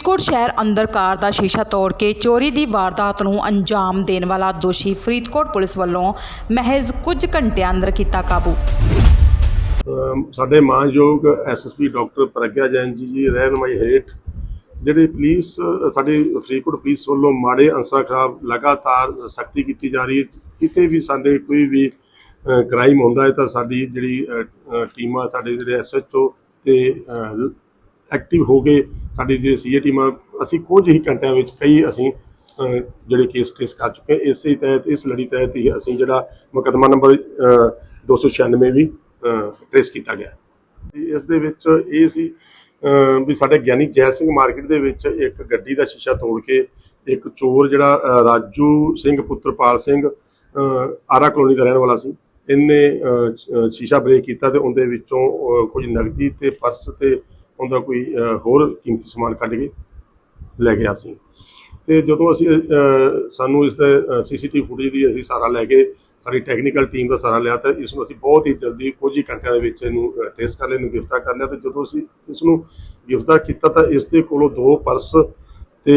ਫਰੀਦਕੋਟ ਸ਼ਹਿਰ ਅੰਦਰ ਕਾਰ ਦਾ ਸ਼ੀਸ਼ਾ ਤੋੜ ਕੇ ਚੋਰੀ ਦੀ ਵਾਰਦਾਤ ਨੂੰ ਅੰਜਾਮ ਦੇਣ ਵਾਲਾ ਦੋਸ਼ੀ ਫਰੀਦਕੋਟ ਪੁਲਿਸ ਵੱਲੋਂ ਮਹਿਜ਼ ਕੁਝ ਘੰਟਿਆਂ ਅੰਦਰ ਕੀਤਾ ਕਾਬੂ। ਸਾਡੇ ਮਾਨਯੋਗ ਐਸਐਸਪੀ ਡਾਕਟਰ ਪ੍ਰਗਿਆ ਜੈਨ ਜੀ ਦੀ ਰਹਿਨਮਾਈ ਹੇਠ ਜਿਹੜੀ ਪੁਲਿਸ, ਸਾਡੇ ਫਰੀਦਕੋਟ ਪੁਲਿਸ ਵੱਲੋਂ ਮਾੜੇ ਅੰਸਰਾਂ ਖਿਲਾਫ ਲਗਾਤਾਰ ਸਖਤੀ ਕੀਤੀ ਜਾ ਰਹੀ ਹੈ। ਕਿਤੇ ਵੀ ਸਾਡੇ ਕੋਈ ਵੀ ਕ੍ਰਾਈਮ ਹੁੰਦਾ ਹੈ ਤਾਂ ਸਾਡੀ ਜਿਹੜੀ ਟੀਮਾਂ, ਸਾਡੇ ਜਿਹੜੇ ਐਸਐਚਓ ਤੇ ਐਕਟਿਵ ਹੋ ਕੇ ਸਾਡੀ ਜਿਹੜੀ ਸੀਏ ਟੀਮਾਂ ਅਸੀਂ ਕੁਝ ਹੀ ਘੰਟਿਆਂ ਵਿੱਚ ਕਈ ਅਸੀਂ ਜਿਹੜੇ ਕੇਸ ਟ੍ਰੇਸ ਕਰ ਚੁੱਕੇ ਇਸੇ ਤਹਿਤ ਇਸ ਲੜੀ ਤਹਿਤ ਹੀ ਅਸੀਂ ਜਿਹੜਾ ਮੁਕੱਦਮਾ ਨੰਬਰ ਅ, 296 ਵੀ ਟ੍ਰੇਸ ਕੀਤਾ ਗਿਆ। ਤੇ ਇਸ ਦੇ ਵਿੱਚ ਇਹ ਸੀ ਵੀ ਸਾਡੇ ਗਿਆਨੀ ਜੈ ਸਿੰਘ ਮਾਰਕੀਟ ਦੇ ਵਿੱਚ ਇੱਕ ਗੱਡੀ ਦਾ ਸ਼ੀਸ਼ਾ ਤੋੜ ਕੇ ਇੱਕ ਚੋਰ ਜਿਹੜਾ ਰਾਜੂ ਸਿੰਘ ਪੁੱਤਰਪਾਲ ਸਿੰਘ ਆਰਾ ਕਲੋਨੀ ਦਾ ਰਹਿਣ ਵਾਲਾ ਸੀ। ਇਹਨੇ ਸ਼ੀਸ਼ਾ ਬ੍ਰੇਕ ਕੀਤਾ ਤੇ ਉਹਦੇ ਵਿੱਚੋਂ ਕੁਝ ਨਗਦੀ ਤੇ ਪਰਸ ਤੇ ਉਹਦਾ ਕੋਈ ਹੋਰ ਕੀਮਤੀ ਸਮਾਨ ਕੱਢ ਕੇ ਲੈ ਗਿਆ ਸੀ। ਤੇ ਜਦੋਂ ਅਸੀਂ ਅ, ਸਾਨੂੰ ਇਸ ਦਾ ਸੀਸੀਟੀਵੀ ਫੁਟੇਜ ਦੀ ਅਸੀਂ ਸਾਰਾ ਲੈ ਕੇ ਸਾਡੀ ਟੈਕਨੀਕਲ ਟੀਮ ਦਾ ਸਾਰਾ ਲਿਆ ਤਾਂ ਇਸ ਨੂੰ ਅਸੀਂ ਬਹੁਤ ਹੀ ਜਲਦੀ ਕੁਝ ਹੀ ਘੰਟਿਆਂ ਦੇ ਵਿੱਚ ਇਹਨੂੰ ਟ੍ਰੇਸ ਕਰ ਲਿਆ ਇਹਨੂੰ ਗ੍ਰਿਫਤਾਰ ਕਰ ਲਿਆ ਤੇ ਜਦੋਂ ਅਸੀਂ ਇਸ ਨੂੰ ਗ੍ਰਿਫਤਾਰ ਕੀਤਾ ਤਾਂ ਇਸ ਦੇ ਕੋਲੋਂ ਦੋ ਪਰਸ ਤੇ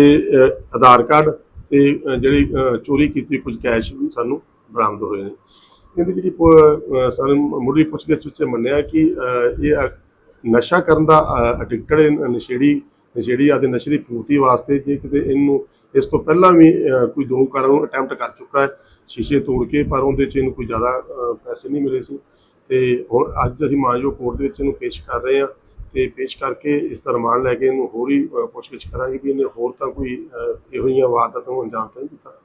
ਆਧਾਰ ਕਾਰਡ ਤੇ ਜਿਹੜੀ ਚੋਰੀ ਕੀਤੀ ਕੁਝ ਕੈਸ਼ ਵੀ ਸਾਨੂੰ ਬਰਾਮਦ ਹੋਏ ਨੇ। ਇਹਦੀ ਜਿਹੜੀ ਸਾਨੂੰ ਮੁੱਢਲੀ ਪੁੱਛਗਿੱਛ ਵਿੱਚ ਮੰਨਿਆ ਕਿ ਇਹ ਨਸ਼ਾ ਕਰਨ ਦਾ ਐਡਿਕਟਡ ਨਸ਼ੇੜੀ ਨਸ਼ੇੜੀ ਆਦੇ, ਨਸ਼ੇ ਦੀ ਪੂਰਤੀ ਵਾਸਤੇ ਜੇ ਕਿਤੇ ਇਹਨੂੰ, ਇਸ ਤੋਂ ਪਹਿਲਾਂ ਵੀ ਕੋਈ ਦੋ ਕਾਰਾਂ ਨੂੰ ਅਟੈਂਪਟ ਕਰ ਚੁੱਕਾ ਹੈ, ਸ਼ੀਸ਼ੇ ਤੋੜ ਕੇ, ਪਰ ਉਹਦੇ 'ਚ ਇਹਨੂੰ ਕੋਈ ਜ਼ਿਆਦਾ ਪੈਸੇ ਨਹੀਂ ਮਿਲੇ ਸੀ। ਤੇ ਹੁਣ ਅੱਜ ਅਸੀਂ ਮਾਨਯੋਗ ਕੋਰਟ ਦੇ ਵਿੱਚ ਇਹਨੂੰ ਪੇਸ਼ ਕਰ ਰਹੇ ਹਾਂ ਤੇ ਪੇਸ਼ ਕਰਕੇ ਇਸ ਦਾ ਰਿਮਾਂਡ ਲੈ ਕੇ ਇਹਨੂੰ ਹੋਰ ਹੀ ਪੁੱਛਗਿੱਛ ਕਰਾਂਗੇ ਵੀ ਇਹਨੇ ਹੋਰ ਤਾਂ ਕੋਈ ਇਹੋ ਜਿਹੀਆਂ ਵਾਰਦਾਤਾਂ ਨੂੰ ਅੰਜਾਮ ਤਾਂ ਨਹੀਂ ਦਿੱਤਾ।